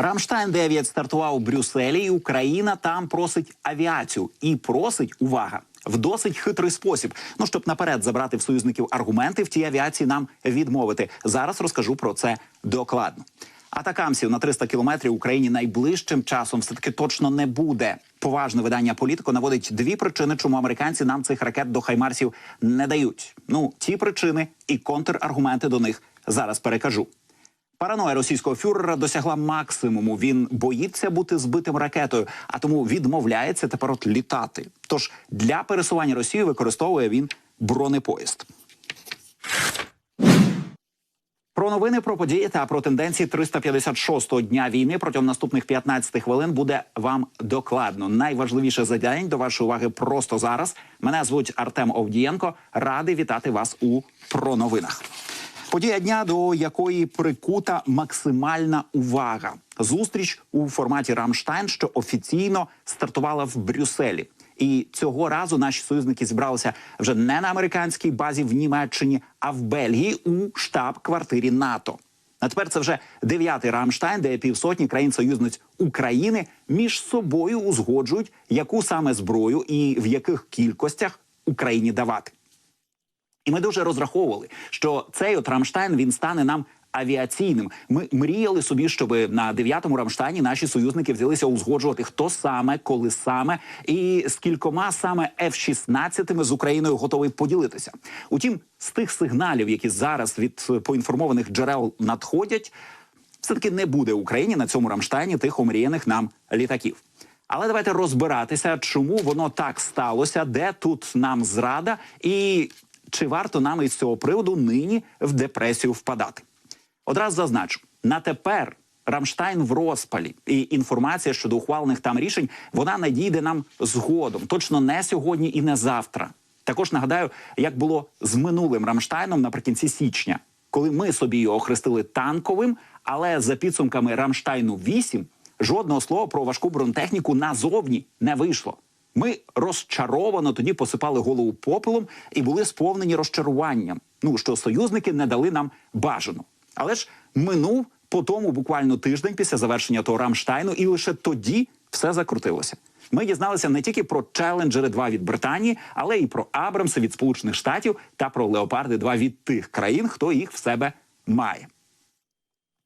Рамштайн 9 стартував у Брюсселі, і Україна там просить авіацію і просить увага. В досить хитрий спосіб. Ну щоб наперед забрати в союзників аргументи в тій авіації нам відмовити. Зараз розкажу про це докладно. Атакамсів на 300 кілометрів Україні найближчим часом все таки точно не буде. Поважне видання політико наводить дві причини, чому американці нам цих ракет до хаймарсів не дають. Ну ті причини і контраргументи до них зараз перекажу. Параноя російського фюрера досягла максимуму. Він боїться бути збитим ракетою, а тому відмовляється тепер от літати. Тож для пересування Росії використовує він бронепоїзд. Про новини про події та про тенденції 356-го дня війни протягом наступних 15 хвилин буде вам докладно. Найважливіше за день до вашої уваги просто зараз. Мене звуть Артем Овдієнко. Радий вітати вас у про новинах. Подія дня, до якої прикута максимальна увага. Зустріч у форматі Рамштайн, що офіційно стартувала в Брюсселі. І цього разу наші союзники зібралися вже не на американській базі в Німеччині, а в Бельгії у штаб-квартирі НАТО. А тепер це вже дев'ятий Рамштайн, де півсотні країн-союзниць України між собою узгоджують, яку саме зброю і в яких кількостях Україні давати. І ми дуже розраховували, що цей от Рамштайн він стане нам авіаційним. Ми мріяли собі, щоб на дев'ятому Рамштайні наші союзники взялися узгоджувати, хто саме, коли саме і з кількома саме F-16 з Україною готовий поділитися. Утім, з тих сигналів, які зараз від поінформованих джерел надходять, все таки не буде Україні на цьому Рамштайні тих омріяних нам літаків. Але давайте розбиратися, чому воно так сталося, де тут нам зрада, і чи варто нам із цього приводу нині в депресію впадати. Одразу зазначу, на тепер Рамштайн в розпалі, і інформація щодо ухвалених там рішень вона надійде нам згодом, точно не сьогодні і не завтра. Також нагадаю, як було з минулим Рамштайном наприкінці січня, коли ми собі його охрестили танковим, але за підсумками Рамштайну 8 жодного слова про важку бронетехніку назовні не вийшло. Ми розчаровано тоді посипали голову попелом і були сповнені розчаруванням. Ну що союзники не дали нам бажану. Але ж минув по тому буквально тиждень після завершення того Рамштайну, і лише тоді все закрутилося. Ми дізналися не тільки про Челенджери 2 від Британії, але й про Абрамси від Сполучених Штатів та про Леопарди 2 від тих країн, хто їх в себе має.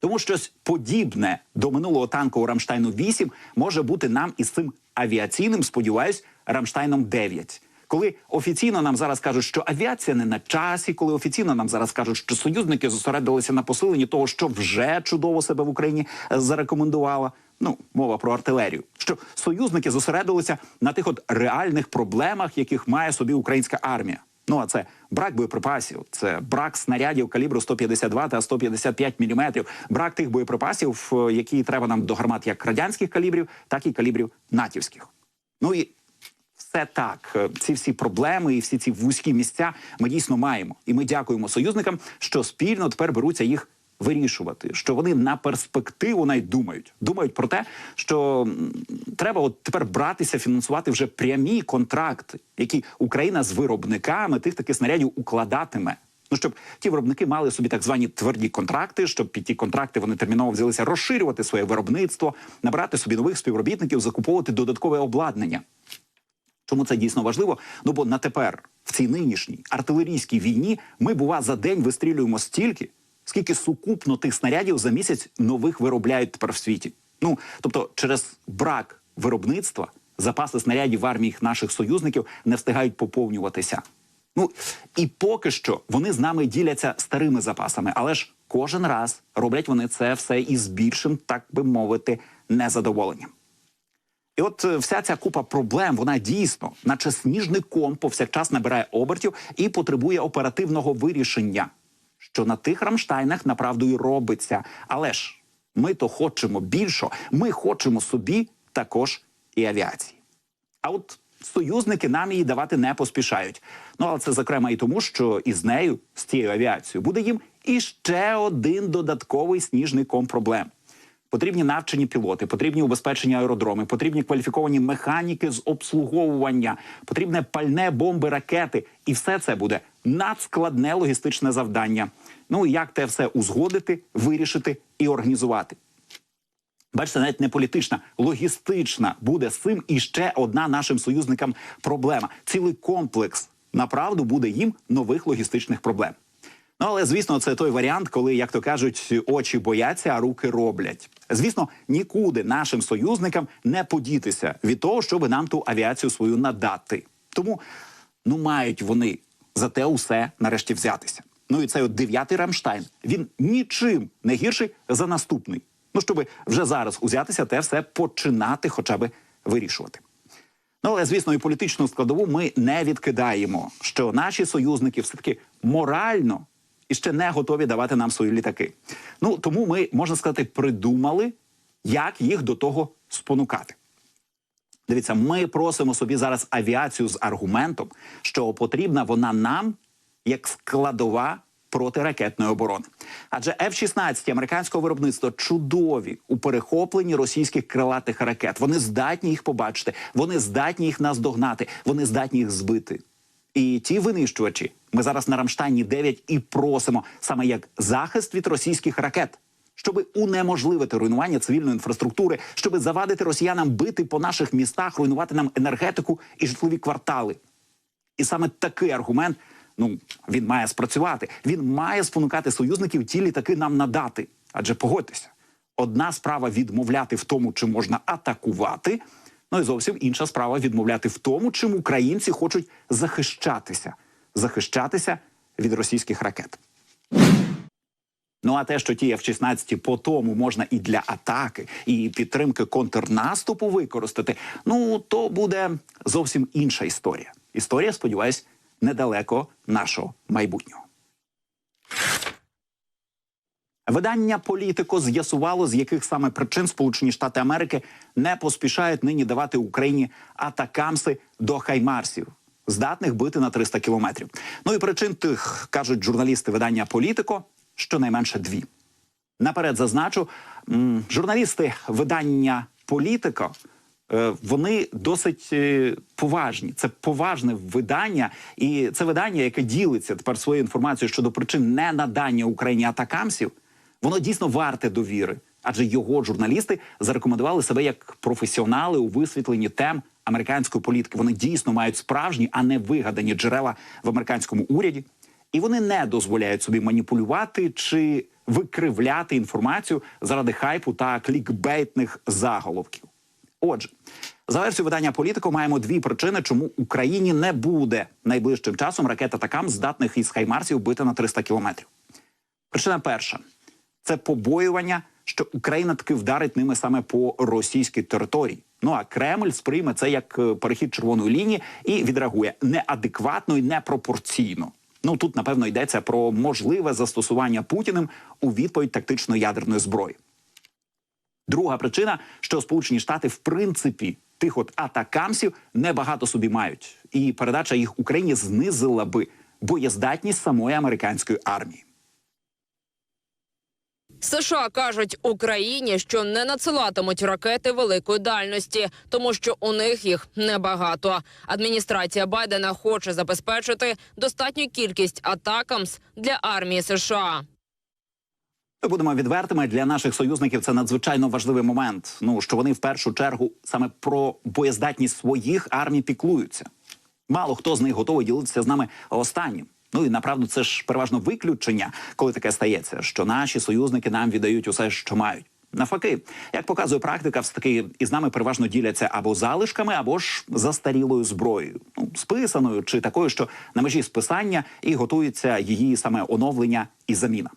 Тому щось подібне до минулого танкового Рамштайну 8 може бути нам із цим авіаційним, сподіваюсь, Рамштайном 9. Коли офіційно нам зараз кажуть, що авіація не на часі, коли офіційно нам зараз кажуть, що союзники зосередилися на посиленні того, що вже чудово себе в Україні зарекомендувала. Ну, мова про артилерію, що союзники зосередилися на тих от реальних проблемах, яких має собі українська армія. Ну а це брак боєприпасів, це брак снарядів калібру 152 та 155 мм, брак тих боєприпасів, е, які треба нам до гармат як радянських калібрів, так і калібрів натівських. Ну і все так. Е, Ці всі проблеми і всі ці вузькі місця ми дійсно маємо. І ми дякуємо союзникам, що спільно тепер беруться їх вирішувати, що вони на перспективу навіть думають. Думають про те, що треба от тепер братися, фінансувати вже прямі контракти, які Україна з виробниками тих таких снарядів укладатиме. Ну, щоб ті виробники мали собі так звані тверді контракти, щоб під ті контракти вони терміново взялися розширювати своє виробництво, набирати собі нових співробітників, закуповувати додаткове обладнання. Чому це дійсно важливо? Ну бо на тепер в цій нинішній артилерійській війні ми, бува, за день вистрілюємо стільки, скільки сукупно тих снарядів за місяць нових виробляють тепер в світі. Ну тобто, через брак виробництва запаси снарядів в арміях наших союзників не встигають поповнюватися. Ну і поки що вони з нами діляться старими запасами, але ж кожен раз роблять вони це все із більшим, так би мовити, незадоволенням. І от е, вся ця купа проблем, вона дійсно, наче сніжний ком, повсякчас набирає обертів і потребує оперативного вирішення, що на тих Рамштайнах направду і робиться. Але ж ми то хочемо більше, ми хочемо собі також і авіації. А от союзники нам її давати не поспішають. Ну але це зокрема і тому, що із нею, з цією авіацією, буде їм іще один додатковий сніжний ком проблем. Потрібні навчені пілоти, потрібні убезпечені аеродроми, потрібні кваліфіковані механіки з обслуговування, потрібне пальне бомби, ракети, і все це буде надскладне логістичне завдання. Ну і як те все узгодити, вирішити і організувати. Бачите, навіть не політична, логістична буде з цим і ще одна нашим союзникам проблема. Цілий комплекс направду буде їм нових логістичних проблем. Ну але звісно, це той варіант, коли, як то кажуть, очі бояться, а руки роблять. Звісно, нікуди нашим союзникам не подітися від того, щоб нам ту авіацію свою надати. Тому ну мають вони за те усе нарешті взятися. Ну і цей от дев'ятий Рамштайн він нічим не гірший за наступний. Ну щоб вже зараз узятися, те все починати, хоча би вирішувати. Ну, але звісно, і політичну складову ми не відкидаємо, що наші союзники все таки морально і ще не готові давати нам свої літаки. Ну тому ми можна сказати, придумали, як їх до того спонукати. Дивіться, ми просимо собі зараз авіацію з аргументом, що потрібна вона нам як складова протиракетної оборони. Адже F-16 американського виробництва чудові у перехопленні російських крилатих ракет. Вони здатні їх побачити, вони здатні їх наздогнати, вони здатні їх збити. І ті винищувачі ми зараз на Рамштайні 9 і просимо саме як захист від російських ракет. Щоб унеможливити руйнування цивільної інфраструктури, щоб завадити росіянам бити по наших містах, руйнувати нам енергетику і житлові квартали. І саме такий аргумент ну він має спрацювати. Він має спонукати союзників ті літаки нам надати. Адже погодьтеся, одна справа відмовляти в тому, чи можна атакувати. Ну і зовсім інша справа відмовляти в тому, чим українці хочуть захищатися, захищатися від російських ракет. Ну а те, що ті F-16 по тому можна і для атаки, і підтримки контрнаступу використати, ну то буде зовсім інша історія. Історія, сподіваюсь, недалеко нашого майбутнього. Видання політико з'ясувало, з яких саме причин Сполучені Штати Америки не поспішають нині давати Україні атакамси до хаймарсів, здатних бити на 300 кілометрів. Ну і причин тих кажуть журналісти видання Політико щонайменше дві. Наперед зазначу, журналісти видання Політико. е, Вони досить е, поважні. Це поважне видання, і це видання, яке ділиться тепер своєю інформацією щодо причин ненадання Україні атакамсів. Воно дійсно варте довіри, адже його журналісти зарекомендували себе як професіонали у висвітленні тем американської політики. Вони дійсно мають справжні, а не вигадані джерела в американському уряді, і вони не дозволяють собі маніпулювати чи викривляти інформацію заради хайпу та клікбейтних заголовків. Отже, за версією видання політико маємо дві причини, чому Україні не буде найближчим часом ракет атакам, здатних із хаймарсів бити на 300 кілометрів. Причина перша це побоювання, що Україна таки вдарить ними саме по російській території. Ну а Кремль сприйме це як е, перехід червоної лінії і відреагує неадекватно і непропорційно. Ну тут напевно йдеться про можливе застосування Путіним у відповідь тактичної ядерної зброї. Друга причина, що Сполучені Штати в принципі тих от атакамсів небагато собі мають, і передача їх Україні знизила би боєздатність самої американської армії. США кажуть Україні, що не надсилатимуть ракети великої дальності, тому що у них їх небагато. Адміністрація Байдена хоче забезпечити достатню кількість атакамс для армії США. Будемо відвертими для наших союзників. Це надзвичайно важливий момент. Ну що вони в першу чергу саме про боєздатність своїх армій піклуються. Мало хто з них готовий ділитися з нами останнім. Ну і направду це ж переважно виключення, коли таке стається, що наші союзники нам віддають усе, що мають. Навпаки, як показує практика, все таки із нами переважно діляться або залишками, або ж застарілою зброєю, ну списаною чи такою, що на межі списання і готується її саме оновлення і заміна.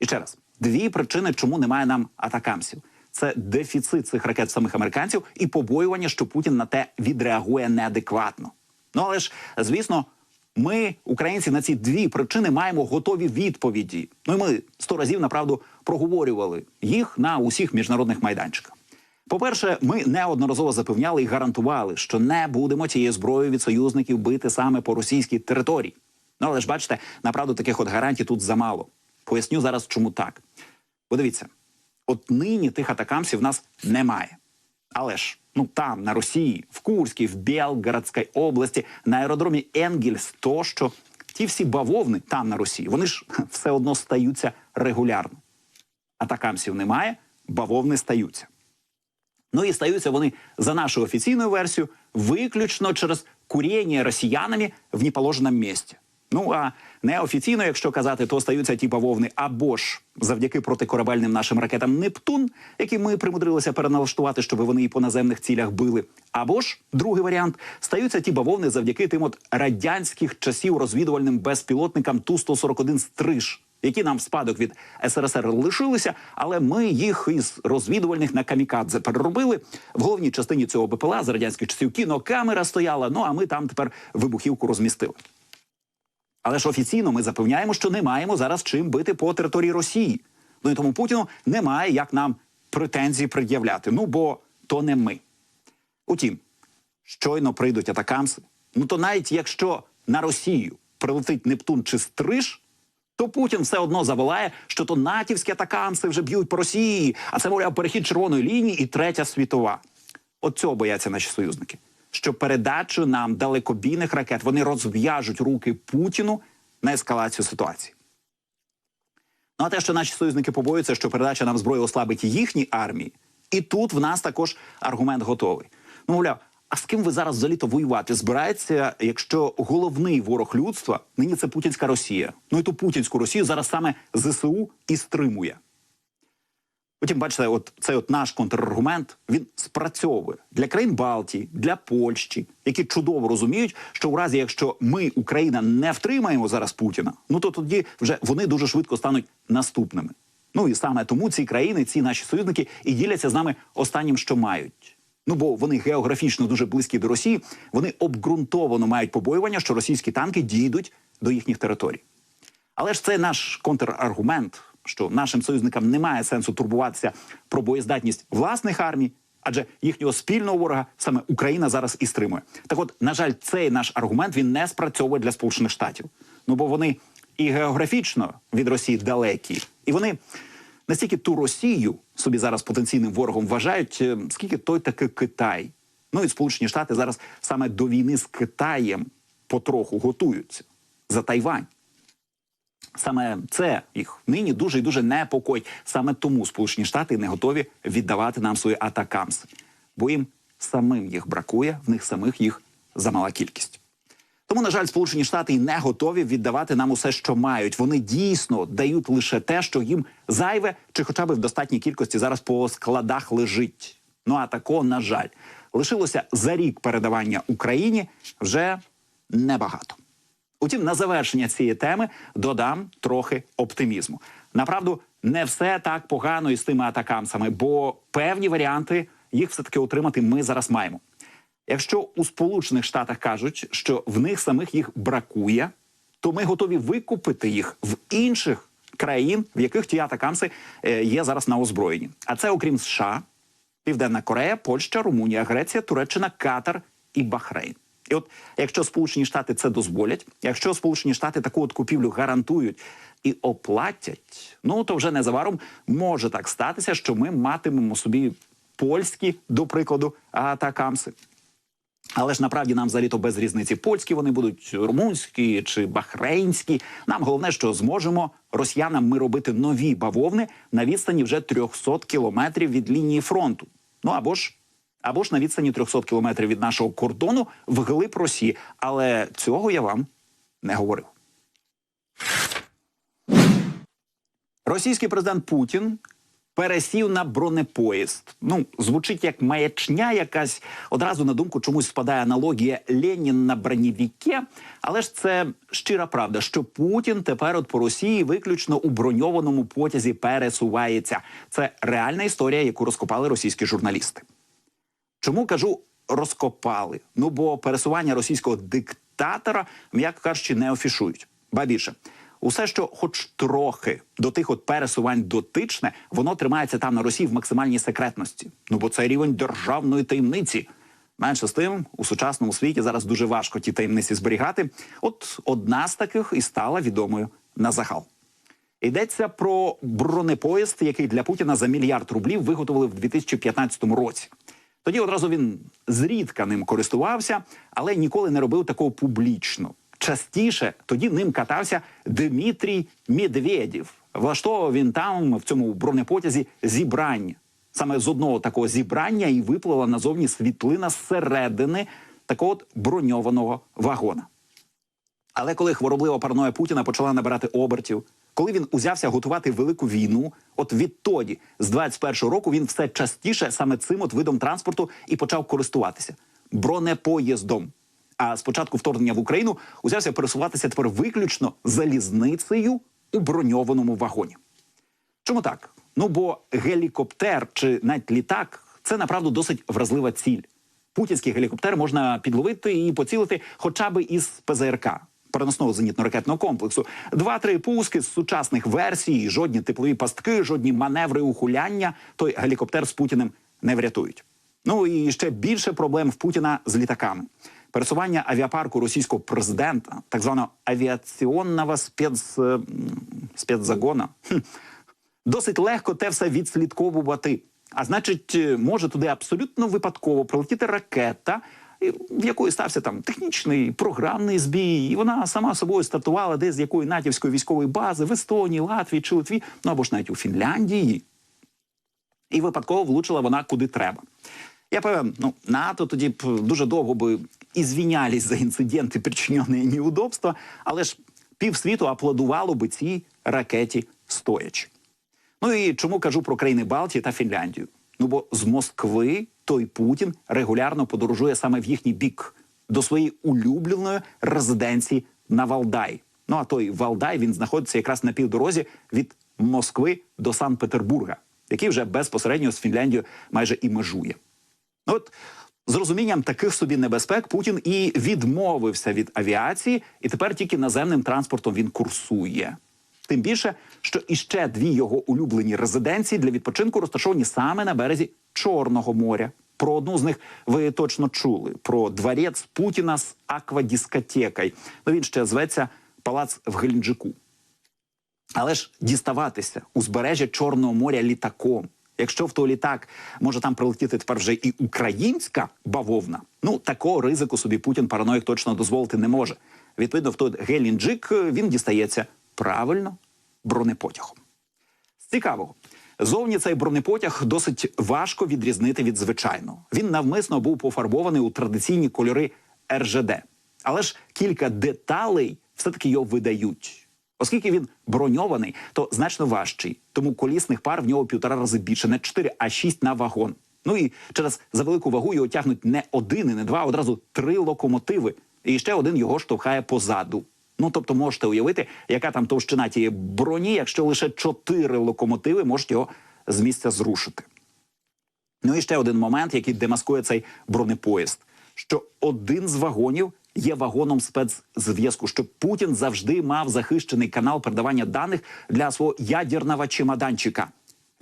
І ще раз, дві причини, чому немає нам атакамсів. Це дефіцит цих ракет самих американців і побоювання, що Путін на те відреагує неадекватно. Ну але ж, звісно, ми, українці, на ці дві причини маємо готові відповіді. Ну і ми сто разів направду проговорювали їх на усіх міжнародних майданчиках. По-перше, ми неодноразово запевняли і гарантували, що не будемо цією зброєю від союзників бити саме по російській території. Ну але ж бачите, направду таких от гарантій тут замало. Поясню зараз, чому так. Подивіться, от нині тих атакамсів в нас немає. Але ж ну там, на Росії, в Курській, в Білгородській області, на аеродромі Енгельс, тощо ті всі бавовни там на Росії, вони ж все одно стаються регулярно. Атакамсів немає, бавовни стаються. Ну і стаються вони за нашою офіційною версією виключно через куріння росіянами в неположеному місці. Ну а неофіційно, якщо казати, то стаються ті бавовни або ж завдяки протикорабельним нашим ракетам Нептун, які ми примудрилися переналаштувати, щоб вони і по наземних цілях били. Або ж другий варіант стаються ті бавовни завдяки тим от радянських часів розвідувальним безпілотникам Ту 141 стриж які нам в спадок від СРСР лишилися, але ми їх із розвідувальних на камікадзе переробили. В головній частині цього БПЛА з радянських часів кінокамера стояла. Ну а ми там тепер вибухівку розмістили. Але ж офіційно ми запевняємо, що не маємо зараз чим бити по території Росії. Ну і тому Путіну немає як нам претензії пред'являти. Ну бо то не ми. Утім, щойно прийдуть атакамси. Ну то навіть якщо на Росію прилетить Нептун чи Стриж, то Путін все одно заволає, що то натівські атакамси вже б'ють по Росії, а це мовляв перехід червоної лінії і третя світова. От цього бояться наші союзники. Що передачу нам далекобійних ракет вони розв'яжуть руки Путіну на ескалацію ситуації. Ну а те, що наші союзники побоюються, що передача нам зброї ослабить їхні армії, і тут в нас також аргумент готовий. Ну, мовляв, а з ким ви зараз взагалі-то воювати збираєтеся, якщо головний ворог людства нині це путінська Росія? Ну і ту путінську Росію зараз саме ЗСУ і стримує. Потім, бачите, от цей от наш контраргумент він спрацьовує для країн Балтії, для Польщі, які чудово розуміють, що у разі, якщо ми, Україна, не втримаємо зараз Путіна, ну то тоді вже вони дуже швидко стануть наступними. Ну і саме тому ці країни, ці наші союзники, і діляться з нами останнім, що мають. Ну бо вони географічно дуже близькі до Росії, вони обґрунтовано мають побоювання, що російські танки дійдуть до їхніх територій. Але ж це наш контраргумент, що нашим союзникам немає сенсу турбуватися про боєздатність власних армій, адже їхнього спільного ворога саме Україна зараз і стримує. Так, от, на жаль, цей наш аргумент він не спрацьовує для Сполучених Штатів. Ну бо вони і географічно від Росії далекі, і вони настільки ту Росію собі зараз потенційним ворогом вважають, е, скільки той таки Китай. Ну і Сполучені Штати зараз саме до війни з Китаєм потроху готуються за Тайвань. Саме це їх нині дуже і дуже непокоїть. Саме тому Сполучені Штати не готові віддавати нам свої атакамси, бо їм самим їх бракує, в них самих їх замала кількість. Тому, на жаль, Сполучені Штати і не готові віддавати нам усе, що мають. Вони дійсно дають лише те, що їм зайве, чи хоча б в достатній кількості зараз по складах лежить. Ну а такого, на жаль, лишилося за рік передавання Україні вже небагато. Утім, на завершення цієї теми додам трохи оптимізму. Направду, не все так погано із тими атакамсами, бо певні варіанти їх все таки отримати ми зараз маємо. Якщо у Сполучених Штатах кажуть, що в них самих їх бракує, то ми готові викупити їх в інших країн, в яких ті атакамси е, є зараз на озброєнні. А це окрім США, Південна Корея, Польща, Румунія, Греція, Туреччина, Катар і Бахрейн. І от якщо Сполучені Штати це дозволять, якщо Сполучені Штати таку от купівлю гарантують і оплатять, ну то вже незабаром може так статися, що ми матимемо собі польські, до прикладу, атакамси. Але ж направді нам взагалі то без різниці польські вони будуть румунські чи бахрейнські. Нам головне, що зможемо росіянам ми робити нові бавовни на відстані вже 300 кілометрів від лінії фронту. Ну або ж або ж на відстані 300 кілометрів від нашого кордону вглиб Росії. Але цього я вам не говорив. Російський президент Путін пересів на бронепоїзд. Ну, звучить як маячня, якась одразу на думку чомусь спадає аналогія Ленін на бронєвіке. Але ж це щира правда, що Путін тепер от по Росії виключно у броньованому потязі пересувається. Це реальна історія, яку розкопали російські журналісти. Чому кажу розкопали? Ну бо пересування російського диктатора, м'яко кажучи, не афішують. Ба більше, усе, що хоч трохи до тих от пересувань дотичне, воно тримається там на Росії в максимальній секретності. Ну бо це рівень державної таємниці. Менше з тим, у сучасному світі зараз дуже важко ті таємниці зберігати. От одна з таких і стала відомою на загал. Йдеться про бронепоїзд, який для Путіна за мільярд рублів виготовили в 2015 році. Тоді одразу він зрідка ним користувався, але ніколи не робив такого публічно. Частіше тоді ним катався Дмитрій Медведєв, влаштовував він там в цьому бронепотязі зібрання. Саме з одного такого зібрання і виплила назовні світлина зсередини такого от броньованого вагона. Але коли хвороблива параноя Путіна почала набирати обертів, коли він узявся готувати велику війну, от відтоді, з 21-го року, він все частіше саме цим от видом транспорту і почав користуватися бронепоїздом. А з початку вторгнення в Україну узявся пересуватися тепер виключно залізницею у броньованому вагоні. Чому так? Ну бо гелікоптер чи навіть літак це направду досить вразлива ціль. Путінський гелікоптер можна підловити і поцілити хоча б із ПЗРК переносного зенітно-ракетного комплексу. Два-три пуски з сучасних версій, жодні теплові пастки, жодні маневри ухуляння. Той гелікоптер з Путіним не врятують. Ну і ще більше проблем в Путіна з літаками. Пересування авіапарку російського президента, так званого авіаційного спец, спецзагона, досить легко те все відслідковувати. А значить, е, може туди абсолютно випадково прилетіти ракета, в якої стався там технічний програмний збій, і вона сама собою стартувала десь з якої натівської військової бази в Естонії, Латвії чи Литві, ну або ж навіть у Фінляндії. І випадково влучила вона куди треба. Я певен, ну НАТО тоді б дуже довго би і звінялись за інциденти, причинені неудобства, але ж півсвіту аплодувало би цій ракеті стоячи. Ну і чому кажу про країни Балтії та Фінляндію? Ну бо з Москви той Путін регулярно подорожує саме в їхній бік до своєї улюбленої резиденції на Валдай. Ну а той Валдай він знаходиться якраз на півдорозі від Москви до Санкт-Петербурга, який вже безпосередньо з Фінляндією майже і межує. Ну, От з розумінням таких собі небезпек Путін і відмовився від авіації, і тепер тільки наземним транспортом він курсує. Тим більше, що іще дві його улюблені резиденції для відпочинку розташовані саме на березі Чорного моря. Про одну з них ви точно чули: про дворець Путіна з аквадіскотекою. Ну він ще зветься Палац в Геленджику. Але ж діставатися узбережжя Чорного моря літаком. Якщо в той літак може там прилетіти тепер вже і українська бавовна, ну такого ризику собі Путін параноїк точно дозволити не може. Відповідно, в той Гелінджик е, він дістається правильно бронепотягом. З цікавого. Зовні цей бронепотяг досить важко відрізнити від звичайного. Він навмисно був пофарбований у традиційні кольори РЖД. Але ж кілька деталей все-таки його видають. Оскільки він броньований, то значно важчий. Тому колісних пар в нього півтора рази більше, не 4, а 6 на вагон. Ну і через за велику вагу його тягнуть не один і не два, а одразу три локомотиви. І ще один його штовхає позаду. Ну тобто можете уявити, яка там товщина тієї броні, якщо лише чотири локомотиви можуть його з місця зрушити. Ну і ще один момент, який демаскує цей бронепоїзд, що один з вагонів є вагоном спецзв'язку, що Путін завжди мав захищений канал передавання даних для свого ядерного чемоданчика.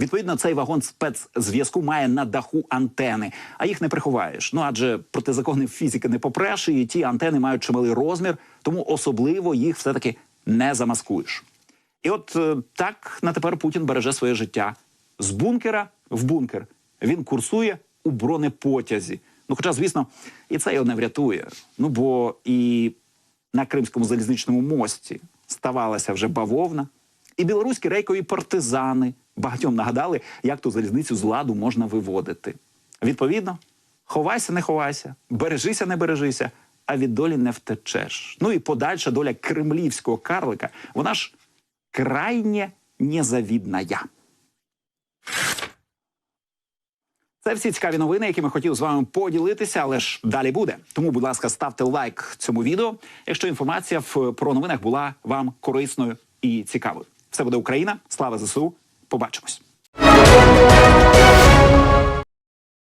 Відповідно, цей вагон спецзв'язку має на даху антени, а їх не приховаєш. Ну адже проти законів фізики не попреш, і ті антени мають чималий розмір, тому особливо їх все таки не замаскуєш. І от е, так на тепер Путін береже своє життя з бункера в бункер. Він курсує у бронепотязі. Ну, хоча, звісно, і це його не врятує. Ну бо і на Кримському залізничному мості ставалася вже бавовна, і білоруські рейкові партизани багатьом нагадали, як ту залізницю з ладу можна виводити. Відповідно, ховайся, не ховайся, бережися, не бережися, а від долі не втечеш. Ну і подальша доля кремлівського карлика, вона ж крайне незавідна. Це всі цікаві новини, які ми хотів з вами поділитися, але ж далі буде. Тому, будь ласка, ставте лайк цьому відео, якщо інформація в про новинах була вам корисною і цікавою. Все буде Україна. Слава ЗСУ. Побачимось.